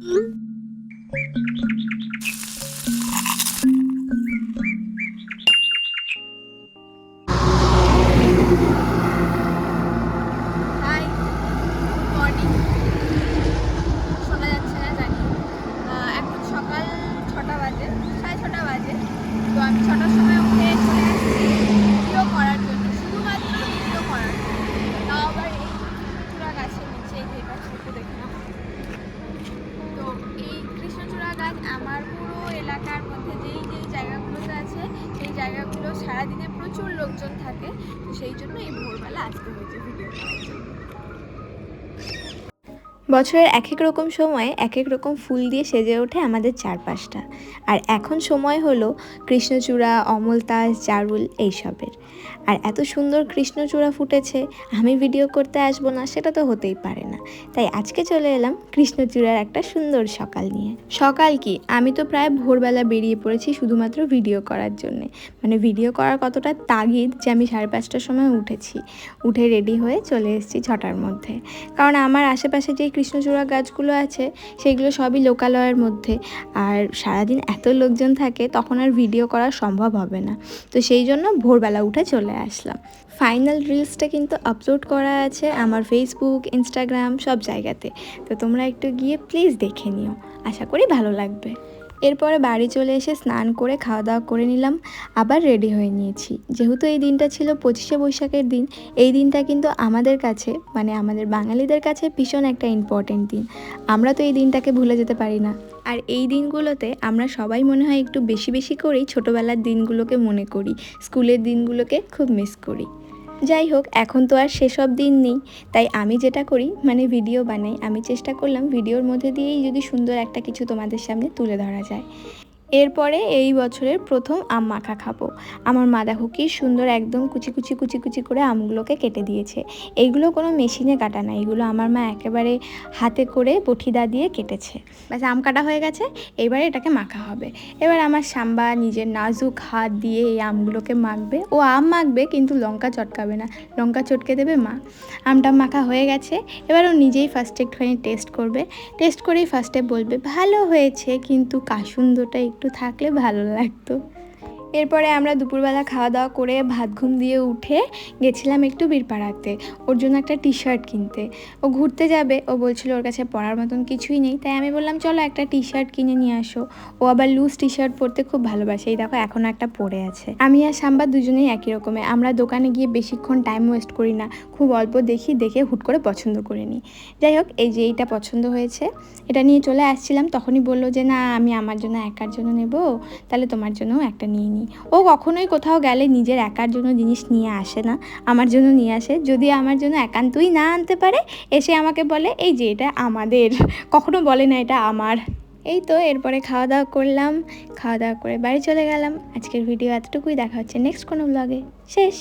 ছটা বাজে সাড়ে ছটা বাজে। তো আমি ছটার সময় উঠে চলে আসছি ভিডিও করার জন্য শুধুমাত্র ভিডিও করার জন্য তাও আবার এই কৃষ্ণচূড়া গাছের নিচে এই যে গাছটা একটু দেখে নাও। তো এই কৃষ্ণচূড়া আমার পুরো এলাকার মধ্যে যেই যেই জায়গাগুলোতে আছে, সেই জায়গাগুলো সারাদিনে প্রচুর লোকজন থাকে। তো সেই জন্য এই ভোরবেলা আজকে হয়েছে ভিডিও করার জন্য বছরের এক এক রকম সময়ে এক এক রকম ফুল দিয়ে সেজে ওঠে আমাদের চারপাশটা। আর এখন সময় হলো কৃষ্ণচূড়া অমলতাস জারুল এইসবের। আর এত সুন্দর কৃষ্ণচূড়া ফুটেছে, আমি ভিডিও করতে আসব না, সেটা তো হতেই পারে না। তাই আজকে চলে এলাম কৃষ্ণচূড়ার একটা সুন্দর সকাল নিয়ে। সকাল কি? আমি তো প্রায় ভোরবেলা বেরিয়ে পড়েছি শুধুমাত্র ভিডিও করার জন্যে। মানে ভিডিও করার কতটা তাগিদ যে আমি সাড়ে পাঁচটার সময় উঠেছি। উঠে রেডি হয়ে চলে এসেছি ছটার মধ্যে। কারণ আমার আশেপাশে যে কৃষ্ণচূড়া গাছগুলো আছে, সেগুলো সবই লোকালয়ের মধ্যে। আর সারাদিন এত লোকজন থাকে, তখন আর ভিডিও করা সম্ভব হবে না। তো সেই জন্য ভোরবেলা উঠে চলে আসলাম। ফাইনাল রিলসটা কিন্তু আপলোড করা আছে আমার ফেসবুক ইনস্টাগ্রাম সব জায়গাতে। তো তোমরা একটু গিয়ে প্লিজ দেখে নিও। আশা করি ভালো লাগবে। এরপরে বাড়ি চলে এসে স্নান করে খাওয়া দাওয়া করে নিলাম। আবার রেডি হয়ে নিয়েছি। যেহেতু এই দিনটা ছিল পঁচিশে বৈশাখের দিন, এই দিনটা কিন্তু আমাদের কাছে মানে আমাদের বাঙালিদের কাছে ভীষণ একটা ইম্পর্টেন্ট দিন। আমরা তো এই দিনটাকে ভুলে যেতে পারি না। আর এই দিনগুলোতে আমরা সবাই মনে হয় একটু বেশি বেশি করেই ছোটোবেলার দিনগুলোকে মনে করি। স্কুলের দিনগুলোকে খুব মিস করি। যাই হোক, এখন তো আর সেসব দিন নেই। তাই আমি যেটা করি মানে ভিডিও বানাই। আমি চেষ্টা করলাম, ভিডিওর মধ্যে দিয়েই যদি সুন্দর একটা কিছু তোমাদের সামনে তুলে ধরা যায়। এরপরে এই বছরের প্রথম আম মাখা খাব। আমার মা দেখো কি সুন্দর একদম কুচি কুচি কুচি কুচি করে আমগুলোকে কেটে দিয়েছে। এইগুলো কোনো মেশিনে কাটা না এগুলো আমার মা একেবারে হাতে করে বঠিদা দিয়ে কেটেছে। ব্যাস, আম কাটা হয়ে গেছে, এবারে এটাকে মাখা হবে। এবার আমার সাম্বা নিজের নাজুক হাত দিয়ে এই আমগুলোকে মাখবে। ও আম মাখবে, কিন্তু লঙ্কা চটকাবে না। লঙ্কা চটকে দেবে মা? আমটা মাখা হয়ে গেছে, এবার ও নিজেই ফার্স্টে একটুখানি টেস্ট করবে। টেস্ট করেই ফার্স্টে বলবে, ভালো হয়েছে, কিন্তু কাসুন্দটা একটু থাকলে ভালো লাগতো। এরপরে আমরা দুপুরবেলা খাওয়া দাওয়া করে ভাত ঘুম দিয়ে উঠে গেছিলাম একটু বীরপাড়াতে। ওর জন্য একটা টি শার্ট কিনতে। ও ঘুরতে যাবে। ও বলছিল ওর কাছে পরার মতন কিছুই নেই। তাই আমি বললাম, চলো একটা টি শার্ট কিনে নিয়ে আসো। ও আবার লুজ টি শার্ট পরতে খুব ভালোবাসে। এই দেখো, এখন একটা পরে আছে। আমি আর সাম্বা দুজনেই একই রকমের আমরা দোকানে গিয়ে বেশিক্ষণ টাইম ওয়েস্ট করি না। খুব অল্প দেখি, দেখে হুট করে পছন্দ করে নিই। যাই হোক, এই যে এইটা পছন্দ হয়েছে, এটা নিয়ে চলে আসছিলাম। তখনই বলল যে, না, আমি আমার জন্য একার জন্য নেব। তাহলে তোমার জন্যও একটা নিয়ে নিই ও কখনোই কোথাও গেলে নিজের একার জন্য জিনিস নিয়ে আসে না, আমার জন্য নিয়ে আসে। যদি আমার জন্য একান্তই না আনতে পারে, এসে আমাকে বলে, এই যে, এটা আমাদের। কখনো বলে না, এটা আমার। এই তো, এরপরে খাওয়া দাওয়া করলাম। খাওয়া দাওয়া করে বাড়ি চলে গেলাম। আজকের ভিডিও এতটুকুই। দেখা হচ্ছে নেক্সট কোনো ব্লগে শেষ।